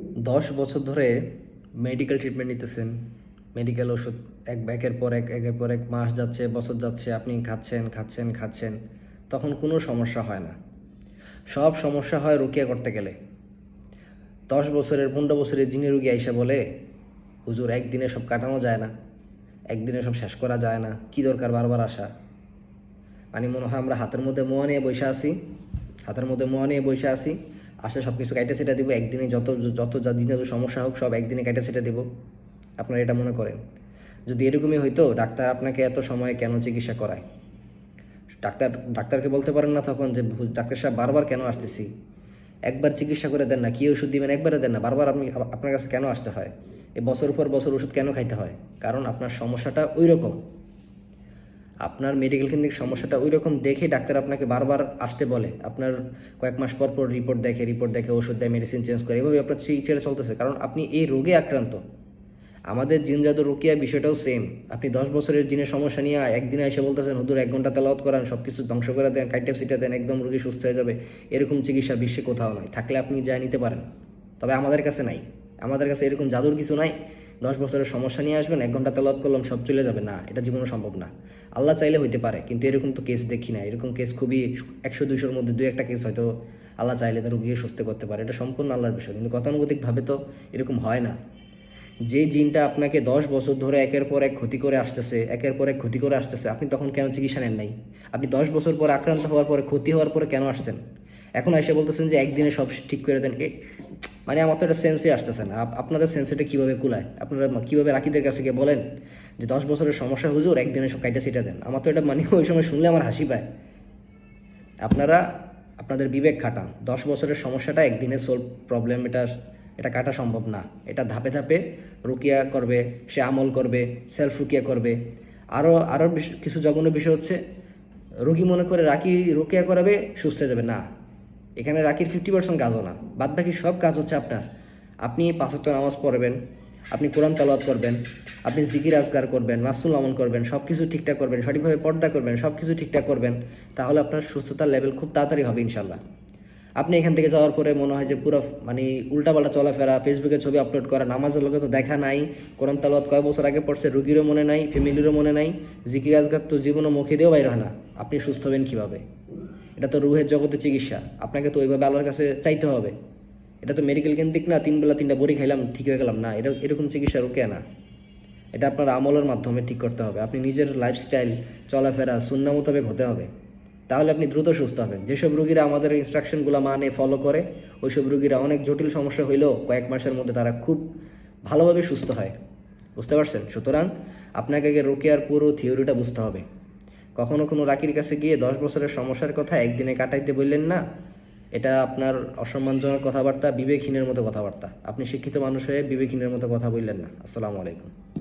দশ বছর ধরে মেডিকেল ট্রিটমেন্ট নিতেছেন। মেডিকেল ওষুধ এক একের পর এক, একের পর এক মাস যাচ্ছে, বছর যাচ্ছে, আপনি খাচ্ছেন খাচ্ছেন খাচ্ছেন, তখন কোনো সমস্যা হয় না। সব সমস্যা হয় রুকিয়া করতে গেলে। দশ বছরের, পনেরো বছরের যিনি রুগী আইসা বলে, হুজুর, একদিনে সব কাটানো যায় না। একদিনে সব শেষ করা যায় না। কি দরকার বারবার আসা? মানে মনে হয় আমরা হাতের মধ্যে মোয়া নিয়ে বসে আছি, হাতের মধ্যে মোয়া নিয়ে বসে আছি। আসলে সব কিছু কাইটে সেটা দিব, একদিনে যত যত যা দিনে যত সমস্যা হোক সব একদিনে কাইটে সেটা দেবো। আপনারা এটা মনে করেন। যদি এরকমই হইতো, ডাক্তার আপনাকে এত সময় কেন চিকিৎসা করায়? ডাক্তার, ডাক্তারকে বলতে পারেন না তখন যে ডাক্তার সাহেব, বারবার কেন আসতেছি? একবার চিকিৎসা করে দেন না, কি ওষুধ দিবেন? একবারে দেন না, বারবার আপনি, আপনার কাছে কেন আসতে হয়? এ বছর পর বছর ওষুধ কেন খাইতে হয়? কারণ আপনার সমস্যাটা ওই রকম আপনার মেডিকেল ক্লিনিক সমস্যাটা ওই রকম দেখে ডাক্তার আপনাকে বারবার আসতে বলে। আপনার কয়েক মাস পর পর রিপোর্ট দেখে রিপোর্ট দেখে ওষুধ দেয় মেডিসিন চেঞ্জ করে। এভাবে আপনার চিকিৎসাটা চলতেছে। কারণ আপনি এই রোগে আক্রান্ত। আমাদের জিন জাদু রুকিয়া বিষয়টাও সেম আপনি দশ বছরের জিনের সমস্যা নিয়ে একদিনে এসে বলতেছেন হুদুর এক ঘণ্টা তেলাওয়াত করান সব কিছু ধ্বংস করে দেন কাইটেপ সিটা দেন, একদম রুগী সুস্থ হয়ে যাবে। এরকম চিকিৎসা বিশ্বে কোথাও নয় থাকলে আপনি যা নিতে পারেন। তবে আমাদের কাছে নাই। আমাদের কাছে এরকম জাদুর কিছু নাই। দশ বছরের সমস্যা নিয়ে আসবেন, এক ঘণ্টা তেলাওয়াত করলাম, সব চলে যাবে। না, এটা জীবনে সম্ভব না। আল্লাহ চাইলে হইতে পারে, কিন্তু এরকম তো কেস দেখি না। এরকম কেস খুবই একশো, দুইশোর মধ্যে দুই একটা কেস হয়তো আল্লাহ চাইলে তার রুগীকে সুস্থ করতে পারে। এটা সম্পূর্ণ আল্লাহর বিষয়, কিন্তু গতানুগতিকভাবে তো এরকম হয় না। যে জিনটা আপনাকে দশ বছর ধরে একের পর এক ক্ষতি করে আসতেছে, একের পর এক ক্ষতি করে আসতেছে, আপনি তখন কেন চিকিৎসা নেন নাই? আপনি দশ বছর পর আক্রান্ত হওয়ার পরে, ক্ষতি হওয়ার পরে কেন আসছেন? এখন এসে বলতেছেন যে একদিনে সব ঠিক করে দেন। মানে আমার তো একটা সেন্সে আসতেছে না। আপনাদের সেন্সেটা কীভাবে কুলায়? আপনারা কীভাবে রাকিদের কাছে গিয়ে বলেন যে দশ বছরের সমস্যা, হুজুর, একদিনে সব কাইটা সিটা দেন। আমার তো এটা মানে ওই সময় শুনলে আমার হাসি পায়। আপনারা, আপনাদের বিবেক খাটান। দশ বছরের সমস্যাটা একদিনে সলভ প্রবলেম এটা এটা কাটা সম্ভব না। এটা ধাপে ধাপে রুকিয়া করবে, সে আমল করবে সেলফ রুকিয়া করবে। আরও আরও কিছু জঘন্য বিষয় হচ্ছে, রোগী মনে করে রাকি রুকিয়া করাবে, সুস্থ যাবে। না এখানে রাখির ফিফটি পার্সেন্ট কাজও না। বাদ বাকি সব কাজ হচ্ছে আপনার। আপনি পাঁচত্ব নামাজ পড়বেন, আপনি কোরআন তালাওয়াত করবেন, আপনি জিকির আজগার করবেন মাসুল আমল করবেন সব কিছু ঠিকঠাক করবেন, সঠিকভাবে পর্দা করবেন সব কিছু ঠিকঠাক করবেন, তাহলে আপনার সুস্থতার লেভেল খুব তাড়াতাড়ি হবে ইনশাল্লাহ আপনি এখান থেকে যাওয়ার পরে মনে হয় যে পুরো মানে উল্টাপাল্টা চলাফেরা ফেসবুকে ছবি আপলোড করা, নামাজের লোকে তো দেখা নাই, কোরআন তালাওয়াত কয় বছর আগে পড়ছে রুগীরও মনে নাই ফ্যামিলিরও মনে নাই, জিকির আজগার তো জীবনও মুখে দিয়েও বাইর হয় না। আপনি সুস্থ হবেন কীভাবে? এটা তো রুহের জগতে চিকিৎসা। আপনাকে তো ওইভাবে আল্লাহর কাছে চাইতে হবে। এটা তো মেডিকেল কেন্দ্রিক না, তিন বেলা তিনটা বড়ি খাইলাম, ঠিক হয়ে গেলাম না। এটা, এরকম চিকিৎসা রুকে না। এটা আপনার আমলের মাধ্যমে ঠিক করতে হবে। আপনি নিজের লাইফস্টাইল চলাফেরা শূন্য মোতাবেক হতে হবে। তাহলে আপনি দ্রুত সুস্থ হবেন। যেসব রুগীরা আমাদের ইনস্ট্রাকশনগুলো মানে ফলো করে, ওইসব রুগীরা অনেক জটিল সমস্যা হইলেও কয়েক মাসের মধ্যে তারা খুব ভালোভাবে সুস্থ হয়। বুঝতে পারছেন? সুতরাং আপনাকে আগে রোকেয়ার পুরো থিওরিটা বুঝতে হবে। কখনো কোনো রাকির কাছে গিয়ে দশ বছরের সমস্যার কথা একদিনে কাটাইতে বললেন না? এটা আপনার অসম্মানজনক কথাবার্তা, বিবেকহীনের মতো কথাবার্তা। আপনি শিক্ষিত মানুষ হয়ে বিবেকহীনের মতো কথা বললেন না। আসসালামু আলাইকুম।